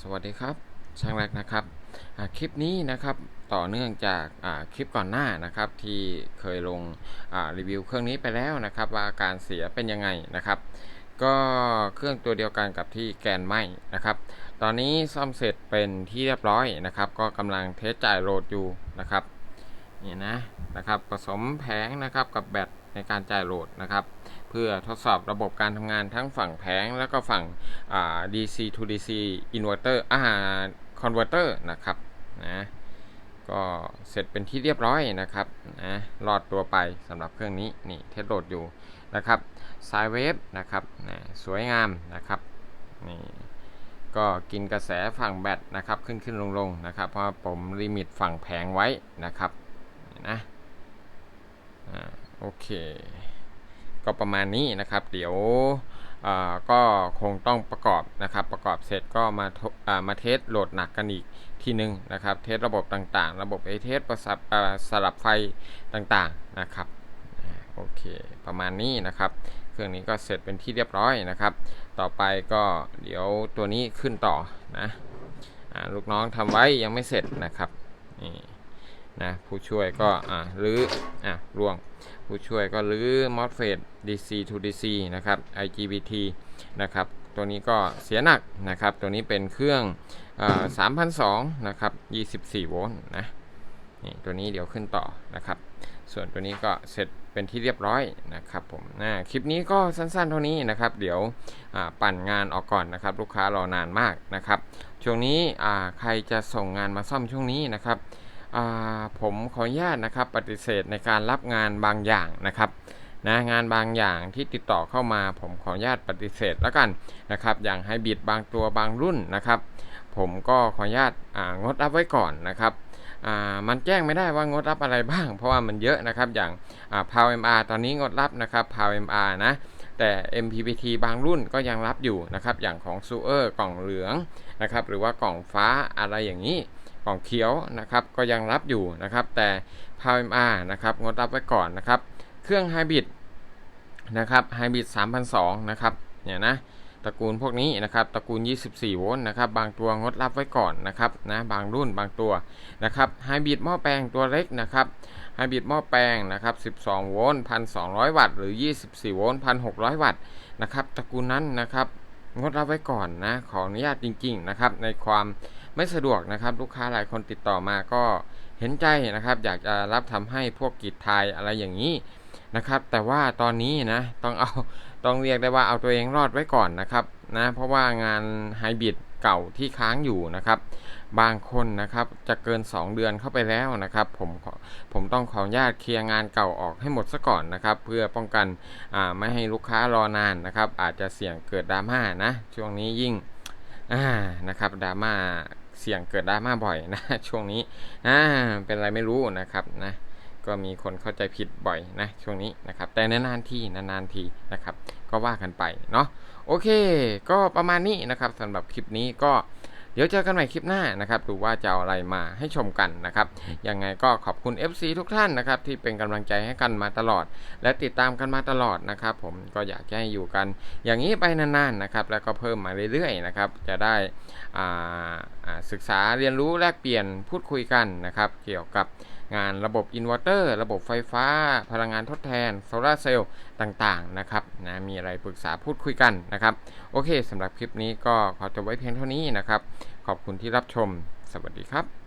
สวัสดีครับช่างแรกนะครับคลิปนี้นะครับต่อเนื่องจากคลิปก่อนหน้านะครับที่เคยลงรีวิวเครื่องนี้ไปแล้วนะครับ ว่าอาการเสียเป็นยังไงนะครับ ก็เครื่องตัวเดียวกันกับที่แกนไหมนะครับ ตอนนี้ซ่อมเสร็จเป็นที่เรียบร้อยนะครับ ก็กำลังเทสจ่ายโหลดอยู่นะครับ นี่นะนะครับผสมแผงนะครับกับแบตในการจ่ายโหลดนะครับเพื่อทดสอบระบบการทำงานทั้งฝั่งแผงแล้วก็ฝั่งอ่า DC to DC inverter อ่า converter นะครับนะก็เสร็จเป็นที่เรียบร้อยนะครับนะรอดตัวไปสำหรับเครื่องนี้นี่เทสโหลดอยู่นะครับสายเวฟนะครับนะสวยงามนะครับนี่ก็กินกระแสฝั่งแบตนะครับขึ้นขึ้นลงลงนะครับเพราะผมลิมิตฝั่งแผงไว้นะครับ นะอ่าโอเค ก็ประมาณนี้นะครับ เดี๋ยวก็คงต้องประกอบนะครับ ประกอบเสร็จก็มาามาเทสโหลดหนักกันอีกทีหนึ่งนะครับ เทสระบบต่างๆ ระบบเอเทสประสับสลับไฟต่างๆนะครับโอเคประมาณนี้นะครับ เครื่องนี้ก็เสร็จเป็นที่เรียบร้อยนะครับ ต่อไปก็เดี๋ยวตัวนี้ขึ้นต่อนะอ่าลูกน้องทำไว้ยังไม่เสร็จนะครับนี่ นะผู้ช่วยก็อ่ารื้ออะร่วง ผู้ช่วยก็รื้อ MOSFET DC to DC นะครับ IGBT นะครับตัวนี้ก็เสียหนักนะครับ ตัวนี้เป็นเครื่อง3,002นะครับ24โวลต์นะนี่ตัวนี้เดี๋ยวขึ้นต่อนะครับ ส่วนตัวนี้ก็เสร็จเป็นที่เรียบร้อยนะครับผมนะคลิปนี้ก็สั้นๆเท่านี้นะครับ เดี๋ยวปั่นงานออกก่อนนะครับ ลูกค้ารอนานมากนะครับ ช่วงนี้ใครจะส่งงานมาซ่อมช่วงนี้นะครับ ผมขออนุญาตนะครับปฏิเสธในการรับงานบางอย่างนะครับนะงานบางอย่างที่ติดต่อเข้ามา ผมขออนุญาตปฏิเสธแล้วกันนะครับ อย่างให้บิดบางตัวบางรุ่นนะครับ ผมก็ขออนุญาตงดรับไว้ก่อนนะครับมันแจ้งไม่ได้ว่างดรับอะไรบ้าง เพราะว่ามันเยอะนะครับอย่างพาวเอ็มอาร์ตอนนี้งดรับนะครับพาวเอ็มอาร์นะแต่ MPPT บางรุ่นก็ยังรับอยู่นะครับอย่างของซูเออร์กล่องเหลืองนะครับหรือว่ากล่องฟ้าอะไรอย่างนี้ กล่องเขียวนะครับก็ยังรับอยู่นะครับ แต่ PowerMR นะครับงดรับไว้ก่อนนะครับ เครื่องไฮบริดนะครับไฮบริด3002นะครับเนี่ยนะตระกูลพวกนี้นะครับตระกูล 24 โวลต์นะครับบางตัวงดรับไว้ก่อนนะครับนะบางรุ่นบางตัวนะครับไฮบริดหม้อแปลงตัวเล็กนะครับไฮบริดหม้อแปลงนะครับ12 โวลต์ 1,200 วัตต์หรือ 24 โวลต์ 1,600 วัตต์นะครับตระกูลนั้นนะครับงดรับไว้ก่อนนะขออนุญาตจริง ๆ นะครับ ในความ ไม่สะดวกนะครับลูกค้าหลายคนติดต่อมาก็เห็นใจนะครับ อยากจะรับทำให้พวกกีดไทยอะไรอย่างนี้นะครับ แต่ว่าตอนนี้นะต้องเอาต้องเรียกได้ว่าเอาตัวเองรอดไว้ก่อนนะครับนะเพราะว่างานไฮบริดเก่าที่ค้างอยู่นะครับ บางคนนะครับจะเกิน 2 เดือนเข้าไปแล้วนะครับ ผมผมต้องขออนุญาตเคลียร์งานเก่าออกให้หมดซะก่อนนะครับ เพื่อป้องกันไม่ให้ลูกค้ารอนานนะครับ อาจจะเสี่ยงเกิดดราม่านะ ช่วงนี้ยิ่งนะครับดราม่า เสี่ยงเกิดดราม่าบ่อยนะ ช่วงนี้อ่าเป็นอะไรไม่รู้นะครับนะก็มีคนเข้าใจผิดบ่อยนะช่วงนี้นะครับ แต่นานๆทีนานๆทีนะครับ ก็ว่ากันไปเนาะโอเค ก็ประมาณนี้นะครับสำหรับคลิปนี้ก็ เดี๋ยวเจอกันใหม่คลิปหน้านะครับดูว่าจะเอาอะไรมาให้ชมกันนะครับยังไงก็ขอบคุณ FC ทุกท่านนะครับที่เป็นกำลังใจให้กันมาตลอด และติดตามกันมาตลอดนะครับผมก็อยากให้อยู่กัน อย่างนี้ไปนานๆนะครับแล้วก็เพิ่มมาเรื่อยๆนะครับจะได้ศึกษาเรียนรู้แลกเปลี่ยนพูดคุยกันนะครับ เกี่ยวกับ งานระบบอินเวอร์เตอร์ระบบไฟฟ้า พลังงานทดแทนโซลาเซลล์ต่างๆนะครับนะมีอะไรปรึกษาพูดคุยกันนะครับโอเคสำหรับคลิปนี้ก็ขอจบไว้เพียงเท่านี้นะครับ ขอบคุณที่รับชม สวัสดีครับ